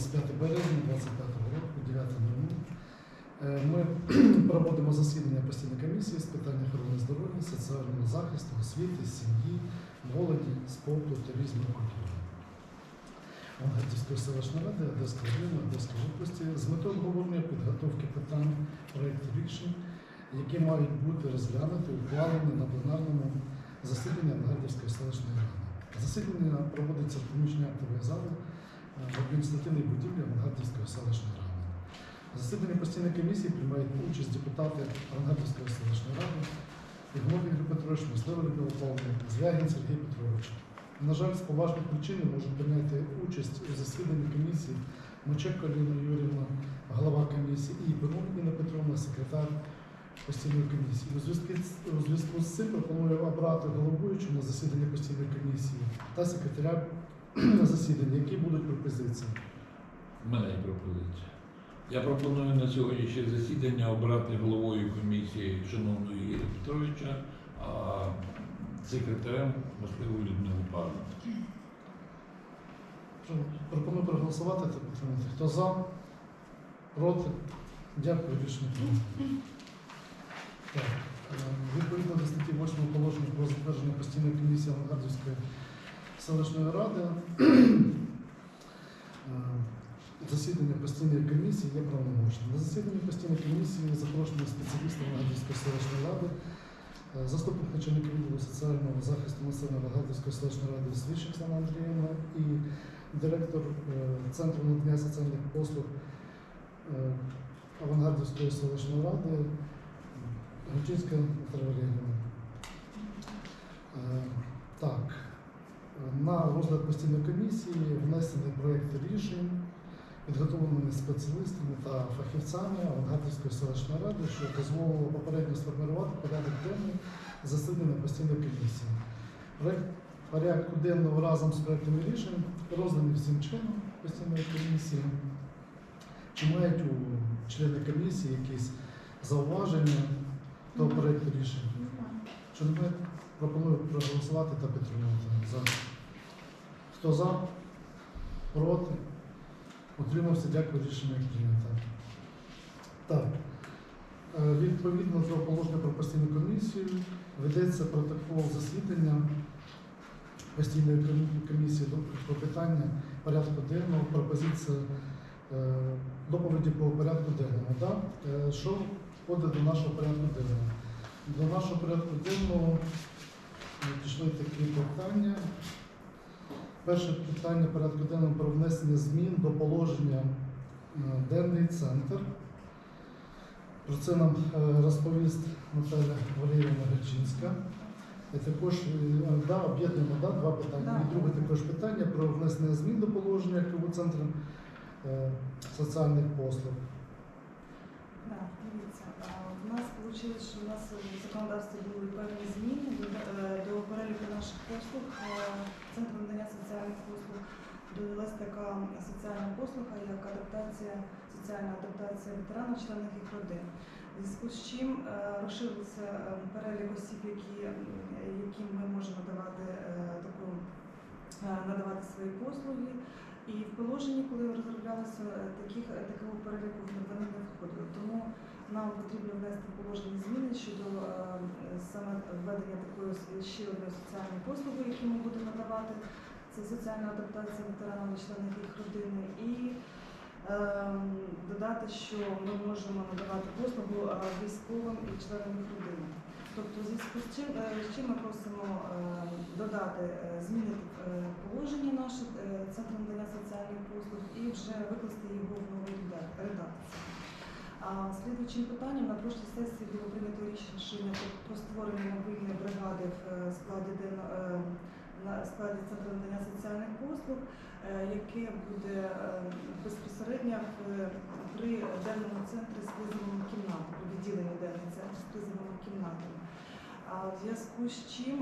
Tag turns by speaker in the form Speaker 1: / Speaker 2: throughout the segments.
Speaker 1: 25 березня 25 року, 9.00. Е, Ми проводимо засідання постійної комісії з питань охорони здоров'я, соціального захисту, освіти, сім'ї, молоді, спорту, туризму культури. Ангадівської селищної ради, Одеського району, Одеської області з метою обговорення підготовки питань проєктів рішень, які мають бути розглянуті, ухвалені на пленарному засіданні Ангадівської селищної ради. Засідання проводиться в приміщенні актової зали в адміністративній будівлі Ангадівської селищної ради. В засіданні постійної комісії приймають участь депутати Ангадівської селищної ради, Ігнов Ігор Петрович, Мислова Людмила Павловна, Звягін Сергій Петрович. На жаль, з поважних причин не можуть прийняти участь у засіданні комісії Моченко Ліна Юрівна, голова комісії, і Інна Петровна, секретар постійної комісії. У зв'язку з цим пропоную обрати головуючу на засідання постійної комісії та секретаря на засідання, які будуть пропозиції.
Speaker 2: У мене є пропозиція. Я пропоную на сьогоднішнє засідання обрати головою комісії шановного Ігоря Петровича, а секретарем можливо Людмилу Павлівну.
Speaker 1: Пропоную проголосувати та підтримати. Хто за? Проти? Дякую, рішення е, відповідно до статті 8 положення про затвердження постійної комісії Авангардівської селищної ради. е, Засідання постійної комісії є правомочним. На засіданні постійної комісії запрошені спеціалісти Авангардівської селищної ради, е, заступник начальника відділу соціального захисту населення Авангардівської селищної ради Свіч Оксана Андріївна і директор е, Центру надання соціальних послуг Авангардівської селищної ради Гучинська Наталя Валеріївна. Е, Так, на розгляд постійної комісії внесений проєкт рішень, підготовлений спеціалістами та фахівцями Авангардівської селищної ради, що дозволило попередньо сформувати порядок денний засідання постійної комісії. Проект порядку денного разом з проектами рішень роздані всім членам постійної комісії. Чи мають у члени комісії якісь зауваження до проекту рішень? Що немає, пропоную проголосувати та підтримати. За. Хто за? Проти? Утримався, дякую, рішення прийнято. Так. Е, Відповідно до положення про постійну комісію ведеться протокол засідання постійної комісії про питання порядку денного, пропозиція е, доповіді по порядку денному. Да? Е, Що входить до нашого порядку денного? До нашого порядку денного пішли такі питання. Перше питання порядку денного про внесення змін до положення е, денний центр. Про це нам е, розповість Наталя Валерійовна Гречинська. Також е, да, об'єднуємо да, два питання.
Speaker 3: Да.
Speaker 1: І друге також питання про внесення змін до положення КВ центру соціальних послуг.
Speaker 3: Да, дивіться, в нас вийшло, що у нас в законодавстві були певні зміни до, е, переліку наших послуг. Е, Центру надання соціальних послуг додалась така соціальна послуга, як адаптація, соціальна адаптація ветеранів, членів їх родин. Зв'язку з чим е, розширився перелік осіб, які, яким ми можемо давати таку надавати свої послуги. І в положенні, коли розроблялося таких такого переліку вони не входили. Тому нам потрібно внести в положення зміни щодо е, саме введення такої ще одної соціальної послуги, яку ми будемо надавати. Це соціальна адаптація ветеранам і членів їх родини. І ем, додати, що ми можемо надавати послугу е, військовим і членам їх родини. Тобто, зв'язку з чим, е, з чим ми просимо додати, змінити е, положення наше Центру надання соціальних послуг і вже викласти його в новій реда- редакції. А слідуючим питанням на прошлій сесії було прийнято рішення про створення мобільної бригади в е, складі е, на складі Центру надання соціальних послуг, е, яке буде безпосередньо при денному центрі з призовими кімнатами, відділенні денного центру з призовими кімнатами. А в зв'язку з чим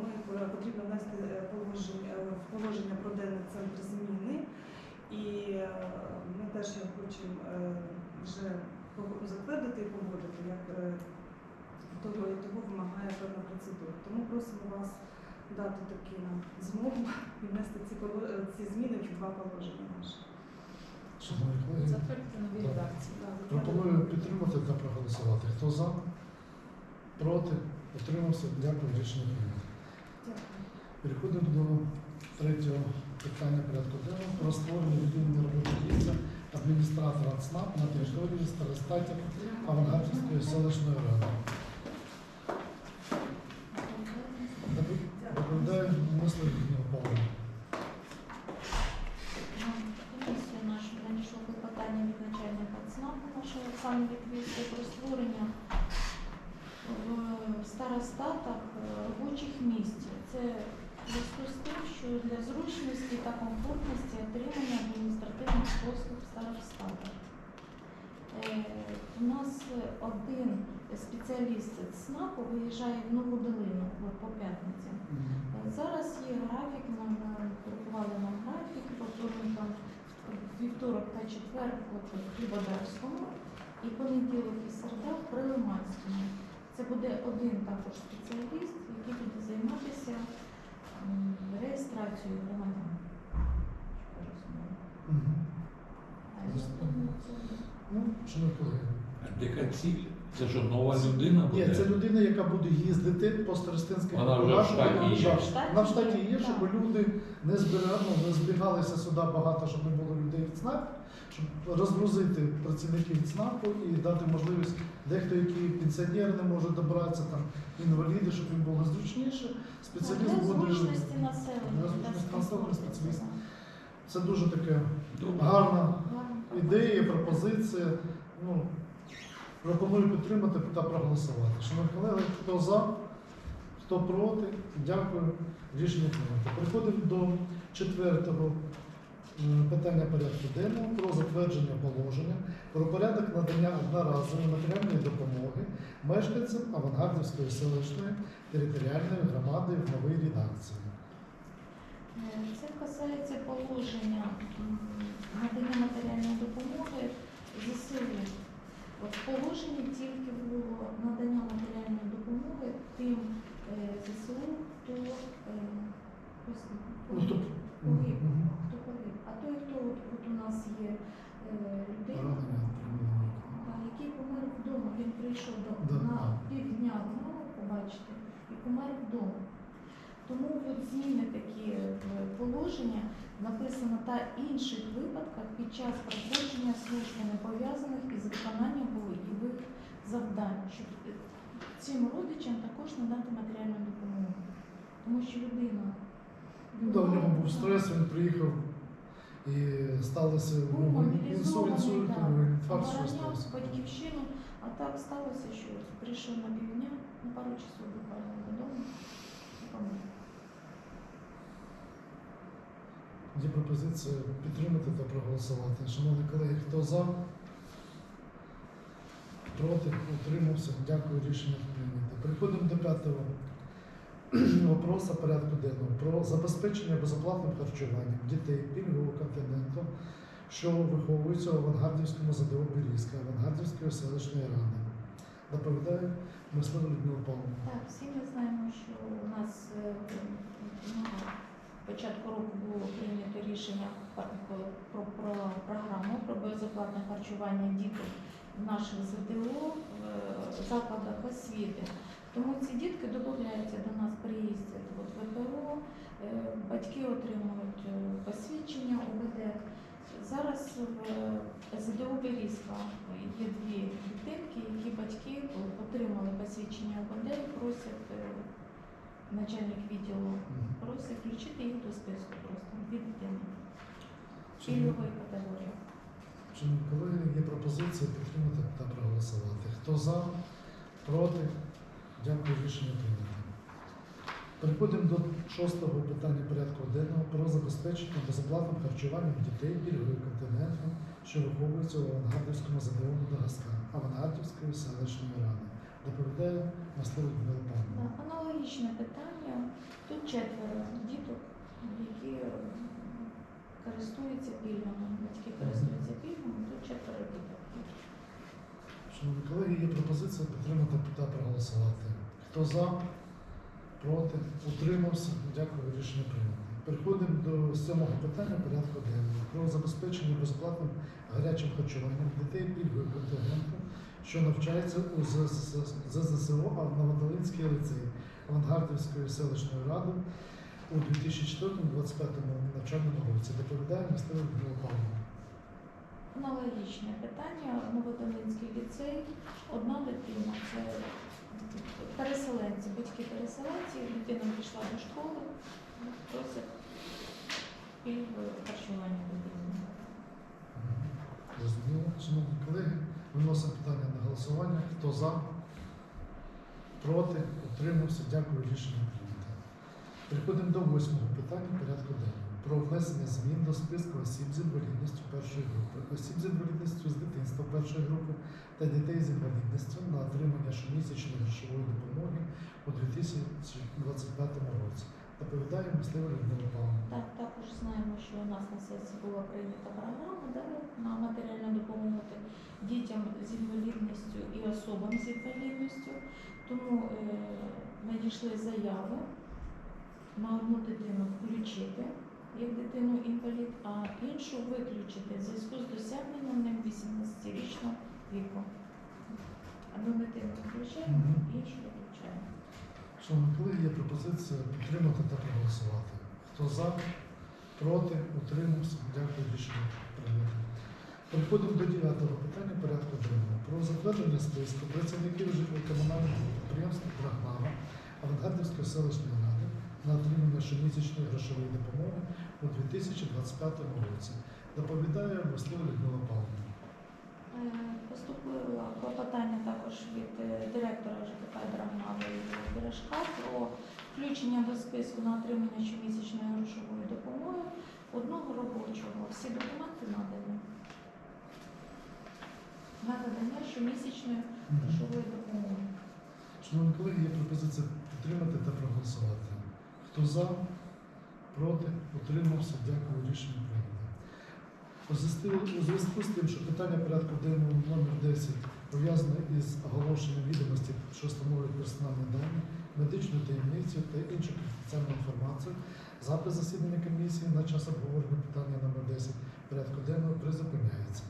Speaker 3: ми потрібно внести положення в положення про денний центр зміни, і ми теж хочемо вже затвердити і погодити, як того, того вимагає певна процедура. Тому просимо вас дати такі нам змогу і внести ці, е, ці зміни в два положення наші.
Speaker 1: Шановні колеги,
Speaker 4: Затвердити нові редакції.
Speaker 1: пропоную підтримати та проголосувати. Хто за? Проти? Утримався? Дякую, рішення прийнято.
Speaker 3: Дякую.
Speaker 1: Переходимо до третього питання порядку денного про створення відділення робочого місця адміністратора ЦНАП на території старостатів Авангардівської селищної ради. Доповідає мислив Людмила Павловна.
Speaker 5: Комісію нашу надійшло клопотання від начальника ЦНАПу нашого Олександра Вітвійського про створення в старостатах е, робочих місць. Це зв'язку з тим, що для зручності та комфортності отримання послуг в старостатах. Е, У нас один спеціаліст ЦНАПу виїжджає в Нову Долину по п'ятницям. Зараз є графік, ми друкували нам графік, повторно там вівторок та четвер в Хлібодарському і понеділок і середа в Прилиманському. Це буде один також спеціаліст, який буде займатися реєстрацією громадян. Щоб
Speaker 1: Ну, шановні колеги.
Speaker 2: Яка ціль? Це що, нова людина буде?
Speaker 1: Ні, це людина, яка буде їздити по старостинських
Speaker 2: Вона вже в штаті є.
Speaker 1: Вона в штаті є, щоб люди не збирали, ну, не збігалися сюди багато, щоб не було людей від ЦНАП, щоб розгрузити працівників ЦНАПу і дати можливість дехто, який пенсіонер не може добратися, там інваліди, щоб їм було зручніше. Спеціаліст буде
Speaker 5: зручності населення.
Speaker 1: Для населення спеціаліст. Це дуже
Speaker 2: Добре.
Speaker 1: гарна ідея, пропозиція. Ну, пропоную підтримати та проголосувати. Шановні колеги, хто за, хто проти, дякую. Рішення прийнято. Переходимо до четвертого м, питання порядку денного про затвердження положення про порядок надання одноразової матеріальної допомоги мешканцям Авангардівської селищної територіальної громади в новій редакції.
Speaker 5: Е, Це касається положення надання матеріальної допомоги. От в положенні тільки було надання матеріальної допомоги тим е, ЗСУ, хто е,
Speaker 1: Ну,
Speaker 5: погиб, хто погиб. А той, хто от, у нас є людина, який помер вдома, він прийшов до, на півдня знову побачити і помер вдома. Тому зміни такі положення написано та інших випадках під час проходження служби не пов'язаних із виконанням бойових завдань, щоб е, цим родичам також надати матеріальну допомогу. Тому що людина
Speaker 1: Ну, да, у нього був стрес, він приїхав і сталося в
Speaker 5: мобілізований,
Speaker 1: інсульт, інфаркт, що
Speaker 5: обороняв
Speaker 1: сталося.
Speaker 5: батьківщину, а так сталося, що прийшов на півдня, на пару часов буквально додому і помер.
Speaker 1: Є пропозиція підтримати та проголосувати. Шановні колеги, хто за? Проти? Утримався? Дякую, рішення прийнято. Переходимо до п'ятого вопроса порядку денного про забезпечення безоплатним харчуванням дітей пільгового континенту, що виховуються в Авангардівському ЗДО Берізка, Авангардівської селищної ради. Доповідає Мислова Людмила Павловна.
Speaker 5: Так, всі ми знаємо, що у нас е, ну, початку року було прийнято рішення про, про, про програму про безоплатне харчування дітей в наших ЗДО в е, закладах освіти. Тому ці дітки додаються до нас, приїздять от ВПО, е, батьки отримують е, посвідчення ОБД. Зараз в ЗДО Берізка є дві дитинки, які батьки отримали посвідчення ОБД і просять начальник відділу просить включити їх до списку просто дві дитини пільгової категорії.
Speaker 1: Шановні колеги, є пропозиція підтримати та проголосувати. Хто за, проти? Дякую, рішення прийнято. Переходимо до шостого питання порядку денного про забезпечення безоплатним харчуванням дітей пільгової континенту, що виховуються у Авангардівському ЗДО Мадагаскар, Авангардівської селищної ради. Доповідає Масло Людмила
Speaker 5: Аналогічне питання. Тут четверо діток, які е, користуються пільгами. Батьки користуються пільгами, тут четверо діток.
Speaker 1: Шановні колеги, є пропозиція підтримати та проголосувати. Хто за, проти, утримався? Дякую, рішення прийнято. Переходимо до сьомого питання порядку денного про забезпечення безоплатним гарячим харчуванням дітей пільгового контингенту, що навчається у ЗС- ЗЗСО Новодолинський ліцей Авангардівської селищної ради у 2004-2025 навчальному році. Доповідає Людмила Павловна.
Speaker 5: Аналогічне питання. Новодолинський ліцей. Одна дитина. Це переселенці, батьки переселенці. Дитина пішла до школи, просить пільгове харчування дитини.
Speaker 1: Зрозуміло. Шановні колеги, виносимо питання на голосування. Хто за? Проти? Утримався? Дякую. Рішення прийнято. Переходимо до восьмого питання порядку денного. Про внесення змін до списку осіб з інвалідністю першої групи, осіб з інвалідністю з дитинства першої групи та дітей з інвалідністю на отримання щомісячної грошової допомоги у 2025 році. Доповідає мисливо Людмила Павловна.
Speaker 5: Так, також знаємо, що у нас на сесії була прийнята програма да, на матеріальну допомогу дітям з інвалідністю і особам з інвалідністю. Тому е, надійшли заяви на одну дитину включити як дитину інвалід, а іншу виключити в зв'язку з досягненням ним 18-річного віку. Одну дитину включаємо, іншу
Speaker 1: є пропозиція підтримати та проголосувати. Хто за, проти, утримався. Дякую, рішення прийнято. Переходимо до дев'ятого питання порядку денного. Про затвердження списку працівників житлово-комунального підприємства Драгнава Авангардівської селищної ради на отримання щомісячної грошової допомоги у 2025 році. Доповідає Василь Людмила Павловна.
Speaker 5: Е, Поступило клопотання також від е, директора ЖКП Драгнави Бережка про включення до списку на отримання щомісячної грошової допомоги одного робочого. Всі документи надані. На надання щомісячної грошової допомоги.
Speaker 1: Шановні колеги, є пропозиція підтримати та проголосувати. Хто за, проти, утримався, дякую, рішення прийнято. У зв'язку- з тим, що питання порядку денного номер 10 пов'язане із оголошенням відомості, що встановлюють персональні дані, медичну таємницю та іншу конфіденційну інформацію, запис засідання комісії на час обговорення питання номер 10 порядку денного призупиняється.